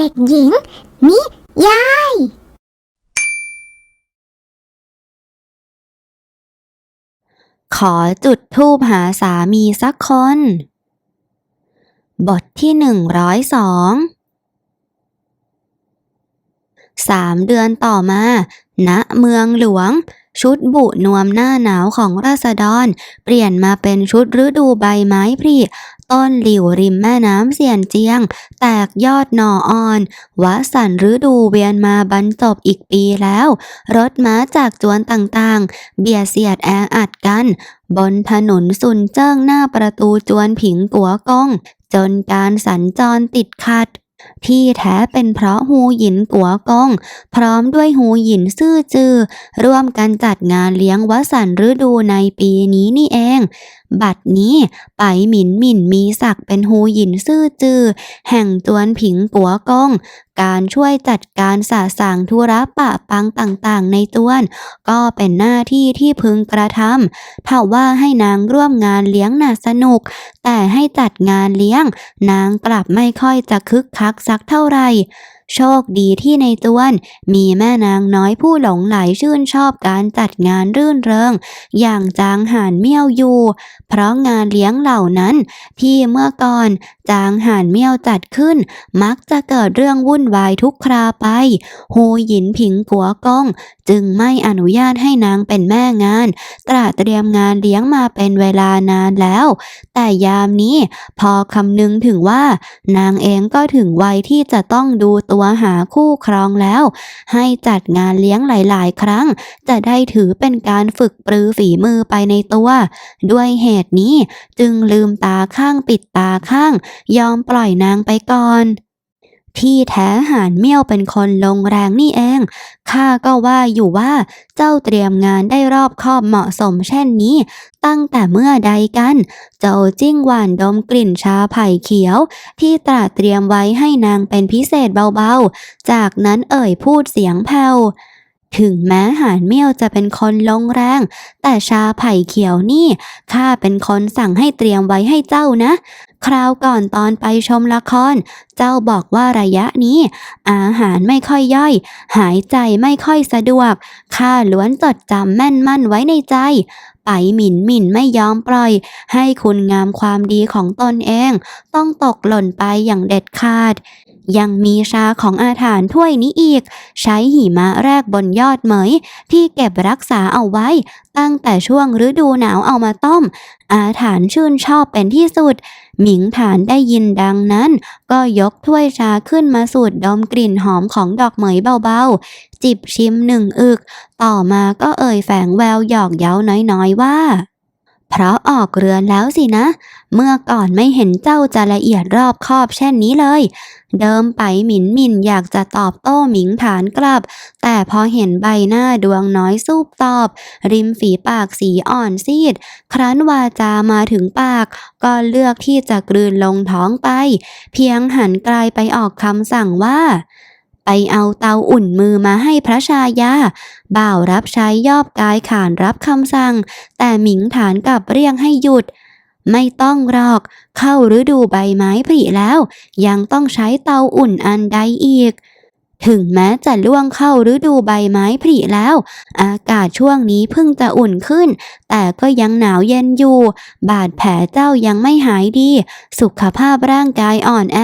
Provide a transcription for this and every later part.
เด็กหญิง นิยาย ขอจุดทูปหาสามีสักคน บทที่หนึ่งร้อยสองสามเดือนต่อมา ณ เมืองหลวง ชุดบุนวมหน้าหนาวของราษฎร เปลี่ยนมาเป็นชุดฤดูใบไม้ผลิต้นหลิวริมแม่น้ำเสียนเจียง แตกยอดหน่ออ่อนวสันฤดูเวียนมาบรรจบอีกปีแล้ว รถม้าจากจวนต่างๆ เบียดเสียดแออัดกัน บนถนนซุนเจิ้งหน้าประตูจวนผิงกัวกง จนการสัญจรติดขัด ที่แท้เป็นเพราะหูหยินกัวกง พร้อมด้วยหูหยินซื่อจือ ร่วมกันจัดงานเลี้ยงวสันต์ฤดูในปีนี้นี่เอง บัดนี้ไปหมินหมินมีศักดิ์เป็นหูหยินซื่อจือ แห่งจวนผิงกัวกง การช่วยจัดการสาสางธุระปะปังต่างๆ ในตวน ก็เป็นหน้าที่ที่พึงกระทำถ้าว่าให้นางร่วมงานเลี้ยงน่ะสนุก แต่ให้จัดงานเลี้ยง นางกลับไม่ค่อยจะคึกคักสักเท่าไหร่ โชคดีที่ในจวน มีแม่นางน้อยผู้หลงไหลชื่นชอบการจัดงานรื่นเริง อย่างจางหานเมี่ยวอยู่ เพราะงานเลี้ยงเหล่านั้น ที่เมื่อก่อนจางหานเมี่ยวจัดขึ้น มักจะเกิดเรื่องวุ่นวายทุกคราไปฮูหยินผิงกัวกง จึงไม่อนุญาตให้นางเป็นแม่งาน ตระเตรียมงานเลี้ยงมาเป็นเวลานานแล้ว แต่ยามนี้พอคำนึงถึงว่า นางเองก็ถึงวัยที่จะต้องดูตัวหาคู่ครองแล้ว ให้จัดงานเลี้ยงหลาย ๆ ครั้ง จะได้ถือเป็นการฝึกปรือฝีมือไปในตัว ด้วยเหตุนี้จึงลืมตาข้างปิดตาข้าง ยอมปล่อยนางไปก่อน ที่แท้หานเมี่ยวเป็นคนลงแรงนี่เอง ข้าก็ว่าอยู่ว่าเจ้าเตรียมงานได้รอบคอบเหมาะสมเช่นนี้ ตั้งแต่เมื่อใดกัน เจ้าจิ้งหวานดมกลิ่นชาไผ่เขียว ที่ตราเตรียมไว้ให้นางเป็นพิเศษเบาๆ จากนั้นเอ่ยพูดเสียงแผ่ว ถึงแม้หานเมี่ยวจะเป็นคนลงแรง แต่ชาไผ่เขียวนี่ข้าเป็นคนสั่งให้เตรียมไว้ให้เจ้านะ คราวก่อนตอนไปชมละคร เจ้าบอกว่าระยะนี้ อาหารไม่ค่อยย่อย หายใจไม่ค่อยสะดวกข้าล้วนจดจำแม่นมั่นไว้ในใจ ไปหมิ่นหมิ่นไม่ยอมปล่อย ให้คุณงามความดีของตนเอง ต้องตกหล่นไปอย่างเด็ดขาด ยังมีชาของอาถานถ้วยนี้อีก ใช้หิมะแรกบนยอดเหมย ที่เก็บรักษาเอาไว้ ตั้งแต่ช่วงฤดูหนาวเอามาต้ม อาถานชื่นชอบเป็นที่สุด หมิงฐานได้ยินดังนั้น ก็ยกถ้วยชาขึ้นมาสูดดมกลิ่นหอมของดอกเหมยเบาๆ จิบชิมหนึ่งอึก ต่อมาก็เอ่ยแฝงแววหยอกเย้าน้อยๆว่า เพราะออกเรือนแล้วสินะ เมื่อก่อนไม่เห็นเจ้าจะละเอียดรอบคอบเช่นนี้เลย เดิมไปหมินหมินอยากจะตอบโต้หมิงฐานกลับ แต่พอเห็นใบหน้าดวงน้อยสูบตอบ ริมฝีปากสีอ่อนซีด ครั้นวาจามาถึงปาก ก็เลือกที่จะกลืนลงท้องไป เพียงหันกลายไปออกคำสั่งว่า ไปเอาเตาอุ่นมือมาให้พระชายา บ่าวรับใช้ยอบกายขานรับคำสั่ง แต่หมิงฐานกลับเรียกให้หยุด ไม่ต้องหรอก เข้าฤดูใบไม้ผลิแล้ว ยังต้องใช้เตาอุ่นอันใดอีกถึงแม้จะล่วงเข้าฤดูใบไม้ผลิแล้ว อากาศช่วงนี้เพิ่งจะอุ่นขึ้น แต่ก็ยังหนาวเย็นอยู่ บาดแผลเจ้ายังไม่หายดี สุขภาพร่างกายอ่อนแอ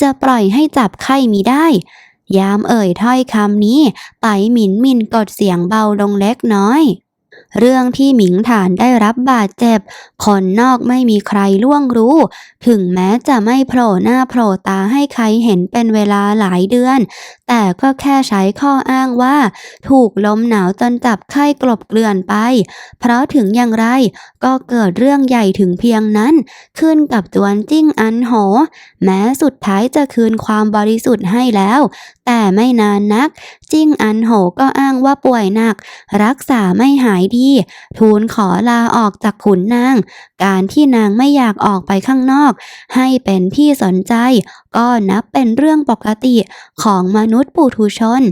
จะปล่อยให้จับไข้มีได้ ยามเอ่ยถ้อยคำนี้ ไปหมินมินกดเสียงเบาลงเล็กน้อย เรื่องที่หมิงฐานได้รับบาดเจ็บ คนนอกไม่มีใครล่วงรู้ ถึงแม้จะไม่โผล่หน้าโผล่ตาให้ใครเห็นเป็นเวลาหลายเดือน แต่ก็แค่ใช้ข้ออ้างว่า ถูกลมหนาวจนจับไข้กลบเกลื่อนไป เพราะถึงอย่างไรก็เกิดเรื่องใหญ่ถึงเพียงนั้น ขึ้นกับจวนจิ้งอันโห แม้สุดท้ายจะคืนความบริสุทธิ์ให้แล้ว แต่ไม่นานนัก จิ้งอันโหก็อ้างว่าป่วยหนัก รักษาไม่หายดีทูลขอลาออกจากขุนนาง การที่นางไม่อยากออกไปข้างนอก ให้เป็นที่สนใจ ก็นับเป็นเรื่องปกติของมนุษย์ปุถุชน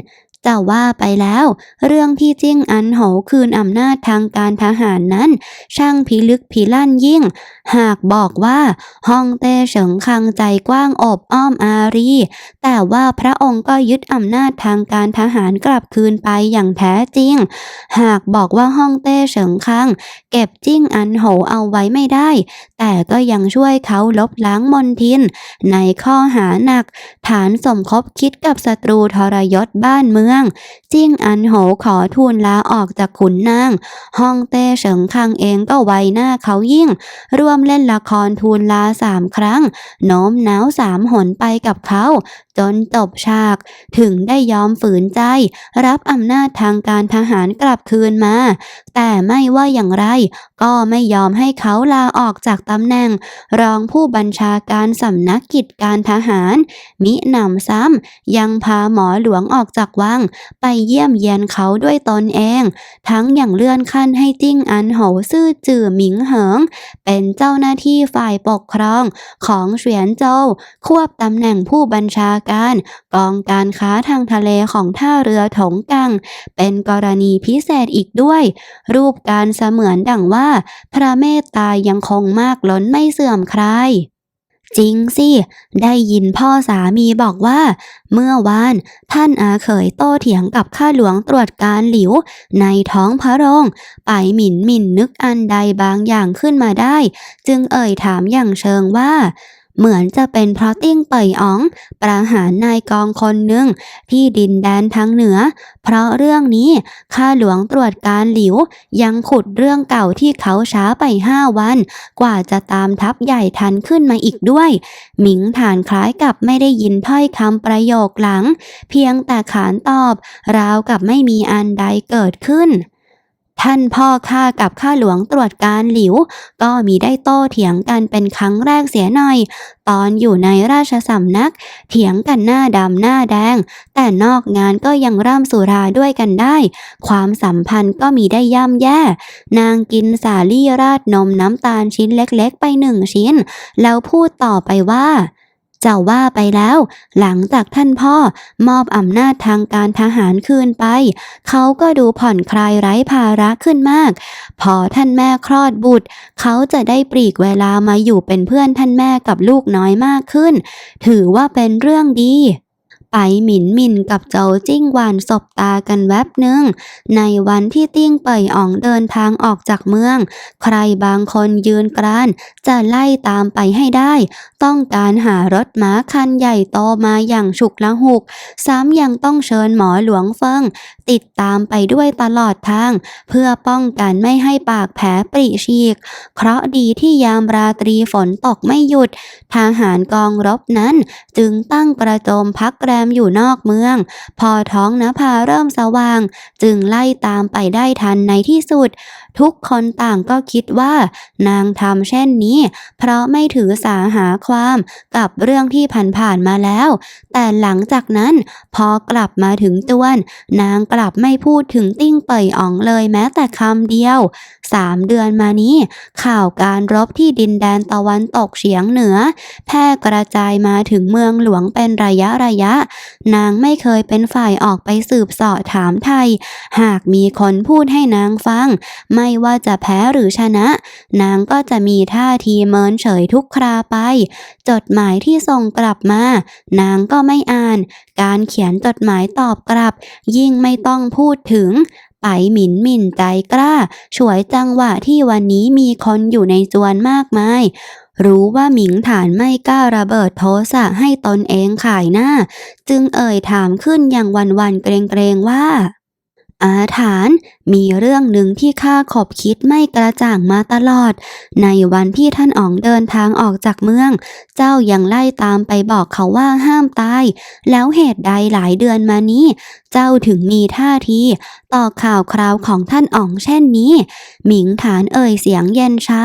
จะว่าไปแล้ว เรื่องที่จิ้งอันโหคืนอำนาจทางการทหารนั้น ช่างพิลึกพิลั่นยิ่ง หากบอกว่าฮ่องเต้เฉิงคังใจกว้างอบอ้อมอารี แต่ว่าพระองค์ก็ยึดอำนาจทางการทหารกลับคืนไปอย่างแท้จริง หากบอกว่าฮ่องเต้เฉิงคัง เก็บจิ้งอันโหเอาไว้ไม่ได้ แต่ก็ยังช่วยเขาลบล้างมนทิน ในข้อหาหนัก ฐานสมคบคิดกับศัตรูทรยศบ้านเมืองจิ้งอันโหขอทูลลาออกจากขุนนางฮ่องเต้เฉิงคังเองก็ไวหน้าเขายิ่ง ร่วมเล่นละครทูลลาสามครั้งโน้มน้าวสามหนไปกับเขา จนจบฉาก ถึงได้ยอมฝืนใจ รับอำนาจทางการทหารกลับคืนมา แต่ไม่ว่าอย่างไร ก็ไม่ยอมให้เขาลาออกจากตำแหน่ง รองผู้บัญชาการสำนักกิจการทหาร มิหนำซ้ำยังพาหมอหลวงออกจากวัง ไปเยี่ยมเยียนเขาด้วยตนเอง ทั้งอย่างเลื่อนขั้นให้จิ้งอันโหซื่อจื่อหมิงเหิง เป็นเจ้าหน้าที่ฝ่ายปกครองของเสวียนโจวควบตำแหน่งผู้บัญชาการ กองการค้าทางทะเลของท่าเรือถงกัง เป็นกรณีพิเศษอีกด้วย รูปการเสมือนดังว่า พระเมตตายังคงมากล้นไม่เสื่อมคลายจริงสิ ได้ยินพ่อสามีบอกว่า เมื่อวานท่านอาเขยโต้เถียงกับข้าหลวงตรวจการหลิว ในท้องพระโรงไปหมิ่นหมิ่นนึกอันใดบางอย่างขึ้นมาได้ จึงเอ่ยถามอย่างเชิงว่า เหมือนจะเป็นเพราะติ้งเป่ยอ๋อง ประหารนายกองคนหนึ่งที่ดินแดนทางเหนือ เพราะเรื่องนี้ข้าหลวงตรวจการหลิว ยังขุดเรื่องเก่าที่เขาช้าไปห้าวัน กว่าจะตามทัพใหญ่ทันขึ้นมาอีกด้วย หมิงฐานคล้ายกับไม่ได้ยินถ้อยคำประโยคหลัง เพียงแต่ขานตอบ ราวกับไม่มีอันใดเกิดขึ้น ท่านพ่อข้ากับข้าหลวงตรวจการหลิว ก็มีได้โต้เถียงกันเป็นครั้งแรกเสียหน่อย ตอนอยู่ในราชสำนัก เถียงกันหน้าดำหน้าแดง แต่นอกงานก็ยังร่ำสุราด้วยกันได้ ความสัมพันธ์ก็มีได้ย่ำแย่ นางกินสาลี่ราดนมน้ำตาลชิ้นเล็กๆ ไปหนึ่งชิ้น แล้วพูดต่อไปว่า จ้าว่าไปแล้ว หลังจากท่านพ่อมอบอำนาจทางการทหารคืนไป เขาก็ดูผ่อนคลายไร้ภาระขึ้นมาก พอท่านแม่คลอดบุตร เขาจะได้ปลีกเวลามาอยู่เป็นเพื่อนท่านแม่กับลูกน้อยมากขึ้น ถือว่าเป็นเรื่องดี ไปหมินหมินกับเจ้าจิ้งหวานสบตากันแวบหนึ่ง ในวันที่ติ้งเป่ยอ่องเดินทางออกจากเมือง ใครบางคนยืนกราน จะไล่ตามไปให้ได้ ต้องการหารถม้าคันใหญ่โตมาอย่างฉุกละหุก ซ้ำยังต้องเชิญหมอหลวงเฟิง ติดตามไปด้วยตลอดทาง เพื่อป้องกันไม่ให้ปากแผลปริฉีก เคราะดีที่ยามราตรีฝนตกไม่หยุด ทหารกองรบนั้นจึงตั้งกระโจมพักแรมอยู่นอกเมือง พอท้องนภาเริ่มสว่าง จึงไล่ตามไปได้ทันในที่สุด ทุกคนต่างก็คิดว่า นางทำเช่นนี้ เพราะไม่ถือสาหาความกับเรื่องที่ผ่านๆมาแล้ว แต่หลังจากนั้นพอกลับมาถึงตวน นางกลับไม่พูดถึงติ้งเป่ยอ่องเลยแม้แต่คำเดียวสามเดือนมานี้ ข่าวการรบที่ดินแดนตะวันตกเฉียงเหนือ แพร่กระจายมาถึงเมืองหลวงเป็นระยะระยะ นางไม่เคยเป็นฝ่ายออกไปสืบสาะถามไทย หากมีคนพูดให้นางฟัง ไม่ไม่ว่าจะแพ้หรือชนะ นางก็จะมีท่าทีเมินเฉยทุกคราไป จดหมายที่ส่งกลับมา นางก็ไม่อ่าน การเขียนจดหมายตอบกลับ ยิ่งไม่ต้องพูดถึงไปหมิ่นหมิ่นใจกล้า ฉวยจังหวะที่วันนี้มีคนอยู่ในจวนมากมาย รู้ว่าหมิงฐานไม่กล้าระเบิดโทสะให้ตนเองขายหน้า จึงเอ่ยถามขึ้นอย่างวันวันๆเกรงว่า อาถานมีเรื่องหนึ่งที่ข้าขบคิดไม่กระจ่างมาตลอด ในวันที่ท่านอ๋องเดินทางออกจากเมือง เจ้ายังไล่ตามไปบอกเขาว่าห้ามตาย แล้วเหตุใดหลายเดือนมานี้ เจ้าถึงมีท่าที ต่อข่าวคราวของท่านอ๋องเช่นนี้ หมิงฐานเอ่ยเสียงเย็นชา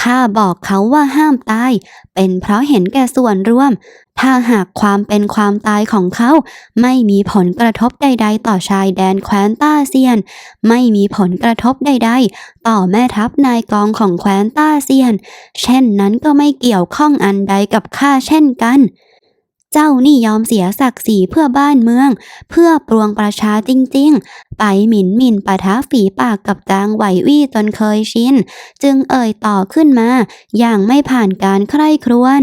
ข้าบอกเขาว่าห้ามตาย เป็นเพราะเห็นแก่ส่วนร่วม ถ้าหากความเป็นความตายของเขา ไม่มีผลกระทบใด ๆ ต่อชายแดนแคว้นต้าเซียน ไม่มีผลกระทบใด ๆ ต่อแม่ทัพนายกองของแคว้นต้าเซียน เช่นนั้นก็ไม่เกี่ยวข้องอันใดกับข้าเช่นกัน เจ้านี่ยอมเสียศักดิ์ศรีเพื่อบ้านเมือง เพื่อปวงประชาจริง ๆ ไปหมิ่นหมิ่นปะทะฝีปากกับจางไหววี่จนเคยชิน จึงเอ่ยต่อขึ้นมา อย่างไม่ผ่านการใคร่ครวญ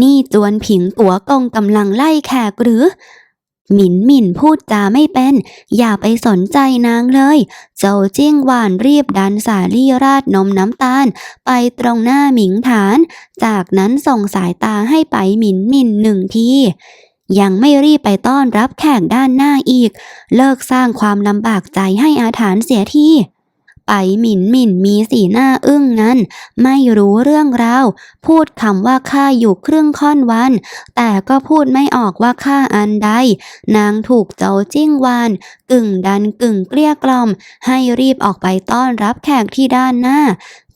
นี่จวนผิงตัวกงกำลังไล่แขกหรือ หมินหมินพูดจาไม่เป็น อย่าไปสนใจนางเลย เจ้าจิ้งหวานรีบดันสาลี่ราดนมน้ำตาล ไปตรงหน้าหมิงฐาน จากนั้นส่งสายตาให้ไปหมินหมินหนึ่งทียังไม่รีบไปต้อนรับแขกด้านหน้าอีก เลิกสร้างความลำบากใจให้อาถานเสียที ไปหมิ่นหมิ่นมีสีหน้าอึ้งงันไม่รู้เรื่องราว พูดคำว่าข้าอยู่ครึ่งค่อนวัน แต่ก็พูดไม่ออกว่าข้าอันใด นางถูกเจ้าจิ้งวาน กึ่งดันกึ่งเกลี้ยกล่อม ให้รีบออกไปต้อนรับแขกที่ด้านหน้า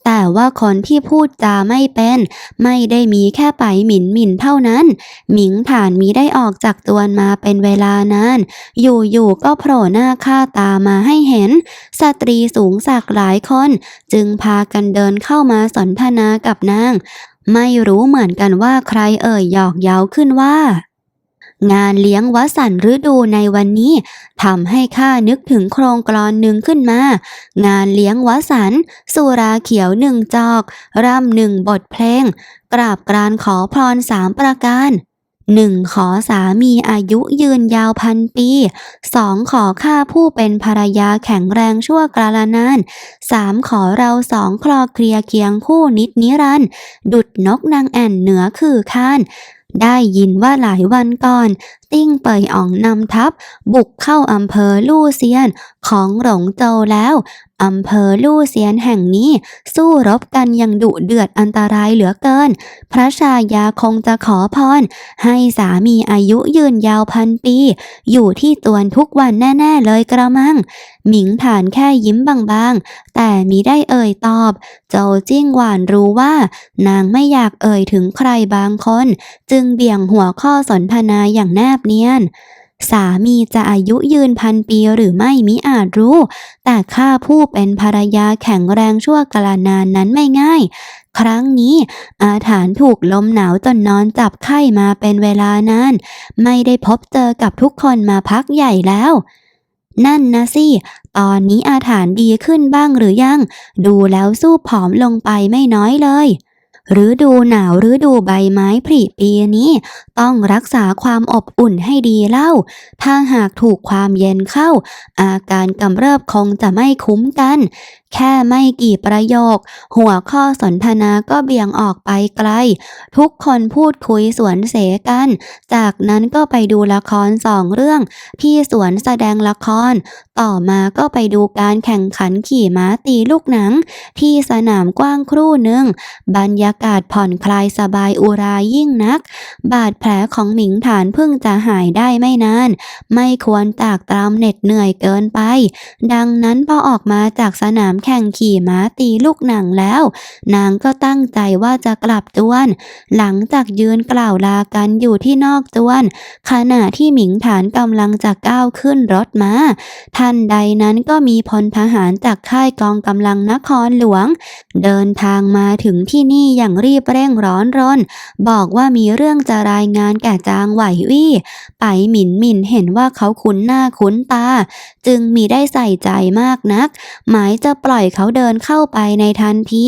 แต่ว่าคนที่พูดจาไม่เป็น ไม่ได้มีแค่ไปหมิ่นหมิ่นเท่านั้น หมิงฐานมีได้ออกจากจวนมาเป็นเวลานาน อยู่ๆก็โผล่หน้าค่าตามาให้เห็น สตรีสูงสักหลายคน จึงพากันเดินเข้ามาสนทนากับนาง ไม่รู้เหมือนกันว่าใครเอ่ยหยอกเย้าขึ้นว่า งานเลี้ยงวสันฤดูในวันนี้ทำให้ข้านึกถึงโครงกลอนหนึ่งขึ้นมา งานเลี้ยงวสันสุราเขียวหนึ่งจอก ร่ำหนึ่งบทเพลง กราบกรานขอพรสามประการหนึ่งขอสามีอายุยืนยาวพันปีสองขอข้าผู้เป็นภรรยาแข็งแรงชั่วกาลนานสามขอเราสองคลอเคลียเคียงคู่นิดนิรันดุดนกนางแอ่นเหนือคือข้าน ได้ยินว่าหลายวันก่อน ติ้งเปยอ่องนำทัพ บุกเข้าอำเภอลู่เซียนของหลงโจวแล้วอำเภอลู่เซียนแห่งนี้ สู้รบกันอย่างดุเดือดอันตรายเหลือเกิน พระชายาคงจะขอพร ให้สามีอายุยืนยาวพันปี อยู่ที่ตวนทุกวันแน่ ๆ เลยกระมัง หมิงฐานแค่ยิ้มบางๆ แต่มิได้เอ่ยตอบโจจิ้งหวานรู้ว่า นางไม่อยากเอ่ยถึงใครบางคน จึงเบี่ยงหัวข้อสนทนาอย่างแนบเนียน สามีจะอายุยืนพันปีหรือไม่มิอาจรู้ แต่ข้าผู้เป็นภรรยาแข็งแรงชั่วกาลนานนั้นไม่ง่าย ครั้งนี้อาถานถูกลมหนาวจนนอนจับไข้มาเป็นเวลานาน ไม่ได้พบเจอกับทุกคนมาพักใหญ่แล้วนั่นนะสิ ตอนนี้อาถานดีขึ้นบ้างหรือยัง ดูแล้วสู้ผอมลงไปไม่น้อยเลย ฤดูหนาวฤดูใบไม้ผลิปีนี้ ต้องรักษาความอบอุ่นให้ดีเล่า ถ้าหากถูกความเย็นเข้า อาการกำเริบคงจะไม่คุ้มกัน แค่ไม่กี่ประโยค หัวข้อสนทนาก็เบี่ยงออกไปไกล ทุกคนพูดคุยสวนเสกัน จากนั้นก็ไปดูละครสองเรื่องที่สวนแสดงละคร ต่อมาก็ไปดูการแข่งขันขี่ม้าตีลูกหนัง ที่สนามกว้างครู่หนึ่ง บรรยากาศผ่อนคลายสบายอุรายิ่งนัก บาดแผลของหมิงฐานเพิ่งจะหายได้ไม่นาน ไม่ควรตากตรำเหน็ดเหนื่อยเกินไป ดังนั้นพอออกมาจากสนามแข่งขี่ม้าตีลูกหนังแล้ว นางก็ตั้งใจว่าจะกลับจวน หลังจากยืนกล่าวลากันอยู่ที่นอกจวน ขณะที่หมิงฐานกำลังจะก้าวขึ้นรถม้าทันใดนั้นก็มีพลทหารจากค่ายกองกำลังนครหลวง เดินทางมาถึงที่นี่อย่างรีบเร่งร้อนรน บอกว่ามีเรื่องจะรายงานแก่จางไหววี่ไปหมินหมินเห็นว่าเขาคุ้นหน้าคุ้นตา จึงมีได้ใส่ใจมากนัก หมายจะปล่อยลอยเขาเดินเข้าไปในทันที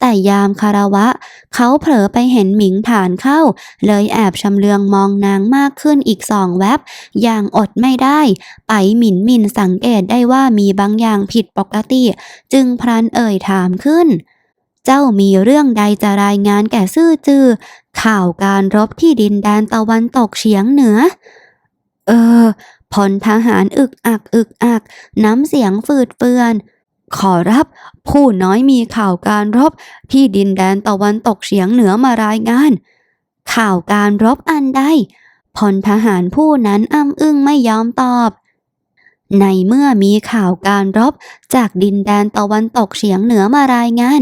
แต่ยามคารวะ เขาเผลอไปเห็นหมิงฐานเข้า เลยแอบชำเลืองมองนางมากขึ้นอีกสองแวบ อย่างอดไม่ได้ ไปหมินหมินสังเกตได้ว่ามีบางอย่างผิดปกติ จึงพลันเอ่ยถามขึ้น เจ้ามีเรื่องใดจะรายงานแก่ซื่อจือ ข่าวการรบที่ดินแดนตะวันตกเฉียงเหนือ เออพลทหารอึกอักอึกอัก น้ำเสียงฝืดเฟือน ขอรับ ผู้น้อยมีข่าวการรบที่ดินแดนตะวันตกเฉียงเหนือมารายงาน ข่าวการรบอันใดพลทหารผู้นั้นอ้ำอึ้งไม่ยอมตอบ ในเมื่อมีข่าวการรบจากดินแดนตะวันตกเฉียงเหนือมารายงาน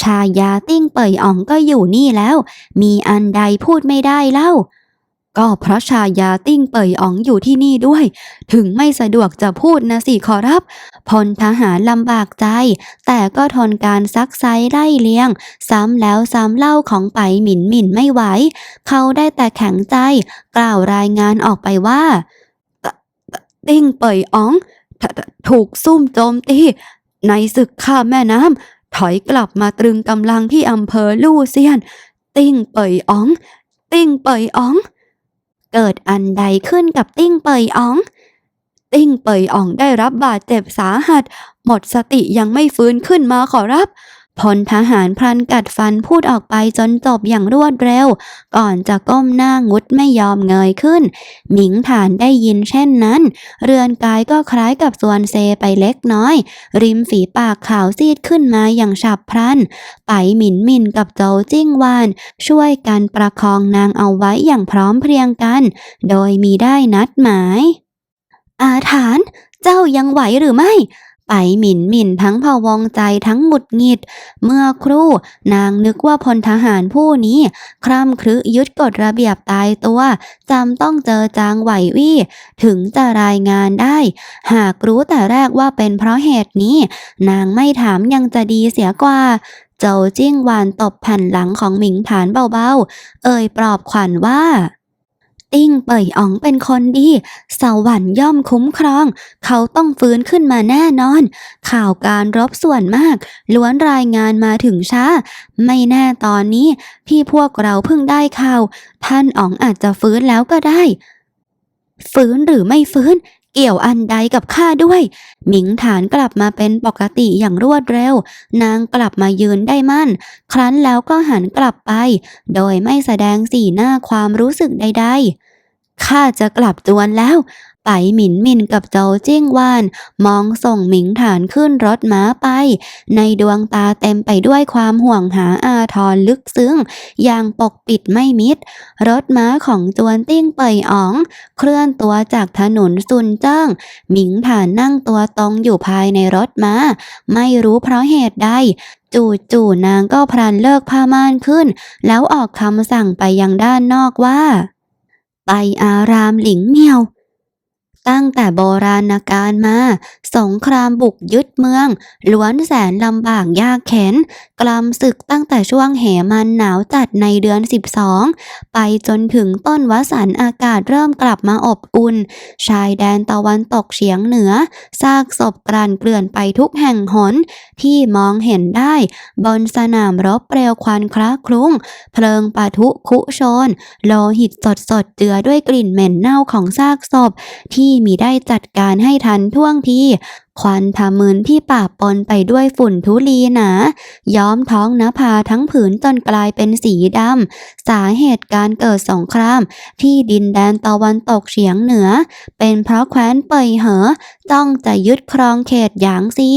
ชายาติ้งเป่ยอ่องก็อยู่นี่แล้ว มีอันใดพูดไม่ได้เล่า ก็เพราะชายาติ้งเป่ยอ๋องอยู่ที่นี่ด้วย ถึงไม่สะดวกจะพูดนะสิขอรับพลทหารลำบากใจ แต่ก็ทนการซักไซไล่เลี้ยง ซ้ำแล้วซ้ำเล่าของไปหมิ่นหมิ่นไม่ไหว เขาได้แต่แข็งใจ กล่าวรายงานออกไปว่าติ้งเป่ยอ๋องถูกซุ่มโจมตีในศึกข้าแม่น้ำถอยกลับมาตรึงกำลังที่อำเภอลู่เซียน ติ้งเป่ยอ๋อง ติ้งเป่ยอ๋อง เกิดอันใดขึ้นกับติ้งเปยอ๋อง ติ้งเปยอ๋องได้รับบาดเจ็บสาหัส หมดสติยังไม่ฟื้นขึ้นมาขอรับ พลทหารพลันกัดฟันพูดออกไปจนจบอย่างรวดเร็ว ก่อนจะก้มหน้างุดไม่ยอมเงยขึ้น หมิงฐานได้ยินเช่นนั้น เรือนกายก็คล้ายกับส่วนเซไปเล็กน้อย ริมฝีปากขาวซีดขึ้นมาอย่างฉับพลัน ไปหมินหมินกับโจวจิ้งวาน ช่วยกันประคองนางเอาไว้อย่างพร้อมเพรียงกัน โดยมีได้นัดหมาย อาถาน เจ้ายังไหวหรือไม่ ไปหมิ่นหมิ่นทั้งพะวงใจทั้งหงุดหงิด เมื่อครู่นางนึกว่าพลทหารผู้นี้ คร่ำครึยึดกฎระเบียบตายตัวจำต้องเจอจางไหววี่ ถึงจะรายงานได้ หากรู้แต่แรกว่าเป็นเพราะเหตุนี้ นางไม่ถามยังจะดีเสียกว่าโจวจิ้งหวานตบแผ่นหลังของหมิงฐานเบาๆ เอ่ยปลอบขวัญว่า ติ้งเป่ยอ๋องเป็นคนดีสวรรค์ย่อมคุ้มครอง เขาต้องฟื้นขึ้นมาแน่นอน ข่าวการรบส่วนมาก ล้วนรายงานมาถึงช้า ไม่แน่ตอนนี้ที่พวกเราเพิ่งได้ข่าว ท่านอ๋องอาจจะฟื้นแล้วก็ได้ ฟื้นหรือไม่ฟื้น เกี่ยวอันใดกับข้าด้วย หมิงฐานกลับมาเป็นปกติอย่างรวดเร็ว นางกลับมายืนได้มั่น ครั้นแล้วก็หันกลับไป โดยไม่แสดงสีหน้าความรู้สึกใด ๆข้าจะกลับจวนแล้ว ไปหมินหมินกับโจวจิ้งวาน มองส่งหมิงฐานขึ้นรถม้าไป ในดวงตาเต็มไปด้วยความห่วงหาอาทรลึกซึ้ง อย่างปกปิดไม่มิด รถม้าของจวนติ้งเป่ยอ๋อง เคลื่อนตัวจากถนนซุนเจิ้ง หมิงฐานนั่งตัวตรงอยู่ภายในรถม้า ไม่รู้เพราะเหตุใดจู่ๆนางก็พลันเลิกผ้าม่านขึ้น แล้วออกคำสั่งไปยังด้านนอกว่า ไปอารามหลิงเมียว ตั้งแต่โบราณกาลมา สงครามบุกยึดเมือง ล้วนแสนลำบากยากเข็น กลำศึกตั้งแต่ช่วงเหมันหนาวจัดในเดือน 12 ไปจนถึงต้นวสันอากาศเริ่มกลับมาอบอุ่น ชายแดนตะวันตกเฉียงเหนือ ซากศพกลั่นเกลื่อนไปทุกแห่งหน ที่มองเห็นได้ บนสนามรบเปลวควันคล้าคลุ้ง เพลิงปะทุคุโชน โลหิตสดสดเจือด้วยกลิ่นเหม็นเน่าของซากศพที่มีได้จัดการให้ทันท่วงที ควันทามืนที่ป่าปนไปด้วยฝุ่นทุลีหนา ย้อมท้องนภาทั้งผืนจนกลายเป็นสีดำ สาเหตุการเกิดสงคราม ที่ดินแดนตะวันตกเฉียงเหนือ เป็นเพราะแคว้นเปยเหอ ต้องจะยึดครองเขตหยางซี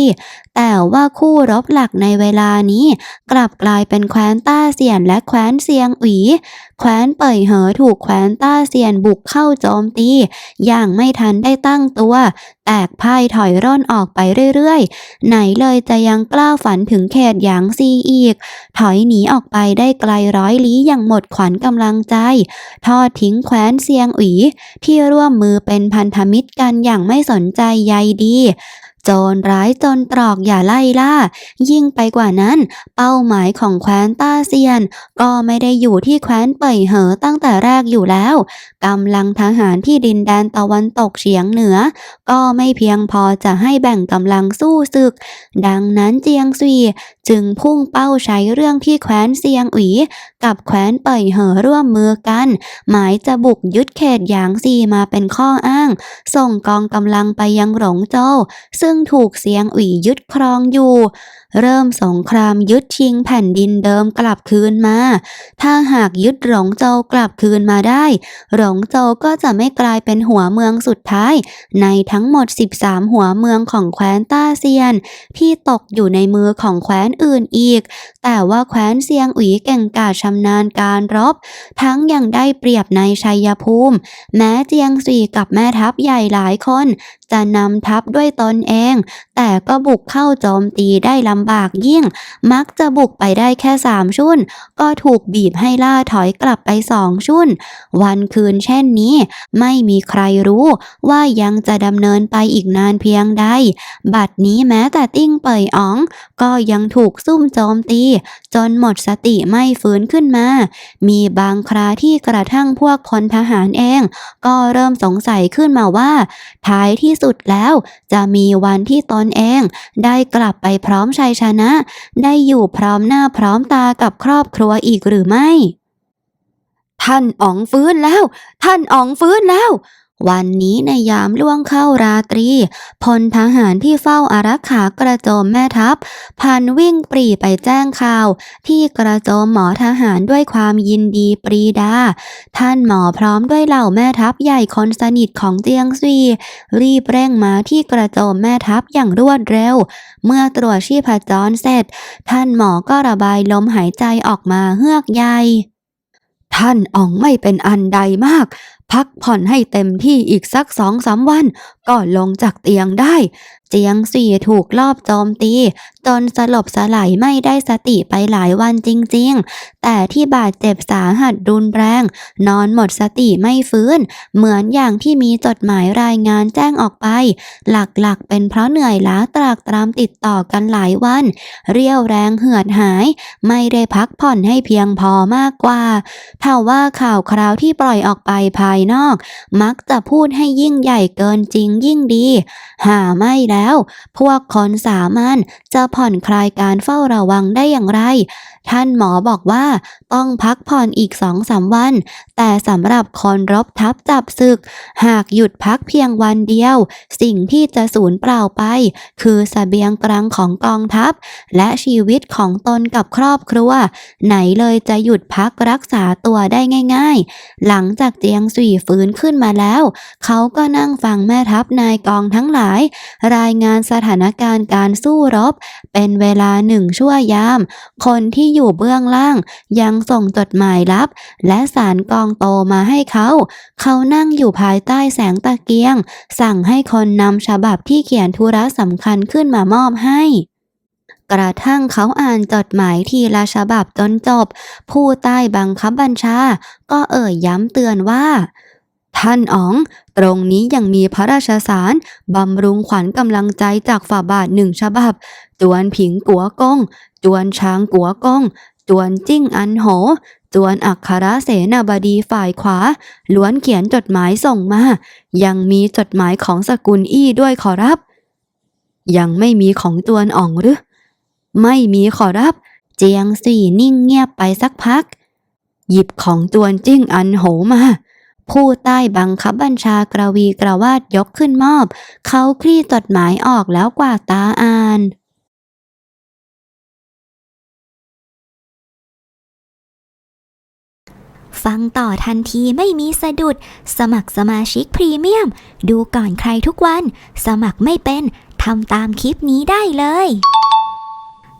แต่ว่าคู่รบหลักในเวลานี้ กลับกลายเป็นแคว้นต้าเซียนและแคว้นเซียงอุ๋ยแคว้นเป่ยเหอถูกแคว้นต้าเซียนบุกเข้าโจมตี อย่างไม่ทันได้ตั้งตัวแอกพ่ายถอยร่อนออกไปเรื่อยๆ ไหนเลยจะยังกล้าฝันถึงเขตหยางซีอีก ถอยหนีออกไปได้ไกลร้อยลี้อย่างหมดขวัญกำลังใจ ทอดทิ้งแคว้นเซียงอีที่ร่วมมือเป็นพันธมิตรกันอย่างไม่สนใจใยดี จรร้ายจนตรอกอย่าไล่ล่า ยิ่งไปกว่านั้น เป้าหมายของแคว้นต้าเซียน ก็ไม่ได้อยู่ที่แคว้นเป่ยเหอตั้งแต่แรกอยู่แล้วกำลังทหารที่ดินแดนตะวันตกเฉียงเหนือ ก็ไม่เพียงพอจะให้แบ่งกำลังสู้ศึก ดังนั้นเจียงซุยจึงพุ่งเป้าใช้เรื่องที่แคว้นเซียงอุ๋กับแคว้นเป่ยเหอร่วมมือกัน หมายจะบุกยึดเขตหยางซีมาเป็นข้ออ้าง ส่งกองกำลังไปยังหลงโจวซึ่งถูกเซียงอุ๋ยยึดครองอยู่ เริ่มสงครามยึดชิงแผ่นดินเดิมกลับคืนมา ถ้าหากยึดหลงโจวกลับคืนมาได้ หลงโจวก็จะไม่กลายเป็นหัวเมืองสุดท้าย ในทั้งหมด 13 หัวเมืองของแคว้นต้าเซียน ที่ตกอยู่ในมือของแคว้นอื่นอีก แต่ว่าแคว้นเซียงอุ๋ยเก่งกาจชำนาญการรบ ทั้งยังได้เปรียบในชัยภูมิ แม้เจียงซีกับแม่ทัพใหญ่หลายคน จะนำทัพด้วยตนเอง แต่ก็บุกเข้าโจมตีได้ลำบากยิ่ง มักจะบุกไปได้แค่สามชุนก็ถูกบีบให้ล่าถอยกลับไปสองชุนวันคืนเช่นนี้ ไม่มีใครรู้ว่ายังจะดำเนินไปอีกนานเพียงใด บัดนี้แม้แต่ติ้งเป่ยอ๋อง ก็ยังถูกซุ่มโจมตี จนหมดสติไม่ฟื้นขึ้นมา มีบางคราที่กระทั่งพวกพลทหารเอง ก็เริ่มสงสัยขึ้นมาว่า ท้ายที่สุดแล้ว จะมีวันที่ตนเองได้กลับไปพร้อมชัยชนะ ได้อยู่พร้อมหน้าพร้อมตากับครอบครัวอีกหรือไม่ ท่านอ๋องฟื้นแล้ว ท่านอ๋องฟื้นแล้ว วันนี้ในยามล่วงเข้าราตรี พลทหารที่เฝ้าอารักขากระโจมแม่ทัพ พันวิ่งปรีไปแจ้งข่าว ที่กระโจมหมอทหารด้วยความยินดีปรีดา ท่านหมอพร้อมด้วยเหล่าแม่ทัพใหญ่คนสนิทของเจียงซีรีบเร่งมาที่กระโจมแม่ทัพอย่างรวดเร็ว เมื่อตรวจชีพจรเสร็จ ท่านหมอก็ระบายลมหายใจออกมาเฮือกใหญ่ท่านอ๋องไม่เป็นอันใดมาก พักผ่อนให้เต็มที่อีกสักสองสามวันก็ลงจากเตียงได้ เจียงสี่ถูกลอบโจมตี จนสลบสลายไม่ได้สติไปหลายวันจริงๆ แต่ที่บาดเจ็บสาหัสรุนแรง นอนหมดสติไม่ฟื้น เหมือนอย่างที่มีจดหมายรายงานแจ้งออกไป หลักๆเป็นเพราะเหนื่อยล้าตรากตรำติดต่อกันหลายวัน เรียวแรงเหือดหาย ไม่ได้พักผ่อนให้เพียงพอมากกว่าถ้าว่าข่าวคราวที่ปล่อยออกไปภายนอก มักจะพูดให้ยิ่งใหญ่เกินจริงยิ่งดี หาไม่แล้ว พวกคนสามัญจะผ่อนคลายการเฝ้าระวังได้อย่างไร ท่านหมอบอกว่าต้องพักผ่อนอีกสองสามวัน แต่สำหรับคนรบทับจับศึก หากหยุดพักเพียงวันเดียว สิ่งที่จะสูญเปล่าไป คือสเสบียงกลางของกองทัพ และชีวิตของตนกับครอบครัว ไหนเลยจะหยุดพักรักษาตัวได้ง่าย ๆ หลังจากเจียงสุยฟื้นขึ้นมาแล้ว เขาก็นั่งฟังแม่ทัพนายกองทั้งหลาย รายงานสถานการณ์การสู้รบ เป็นเวลาหนึ่งชั่วยาม คนที่อยู่เบื้องล่าง ยังส่งจดหมายลับ และสารกองโตมาให้เขา เขานั่งอยู่ภายใต้แสงตะเกียง สั่งให้คนนำฉบับที่เขียนธุระสำคัญขึ้นมามอบให้ กระทั่งเขาอ่านจดหมายทีละฉบับจนจบ ผู้ใต้บังคับบัญชา ก็เอ่ยย้ำเตือนว่า ท่านอ๋อง ตรงนี้ยังมีพระราชสารบำรุงขวัญกำลังใจจากฝ่าบาทหนึ่งฉบับ จวนผิงกัวกง จวนช้างกัวกง จวนจิ้งอันโหจวนอัครเสนาบดีฝ่ายขวา ล้วนเขียนจดหมายส่งมา ยังมีจดหมายของสกุลอี้ด้วยขอรับ ยังไม่มีของจวนอ่องหรือ ไม่มีขอรับ เจียงสี่นิ่งเงียบไปสักพัก หยิบของจวนจิ้งอันโหมา ผู้ใต้บังคับบัญชากระวีกระวาดยกขึ้นมอบ เขาคลี่จดหมายออกแล้วกวาดตาอ่านฟังต่อทันทีไม่มีสะดุด สมัครสมาชิกพรีเมียม ดูก่อนใครทุกวัน สมัครไม่เป็น ทำตามคลิปนี้ได้เลย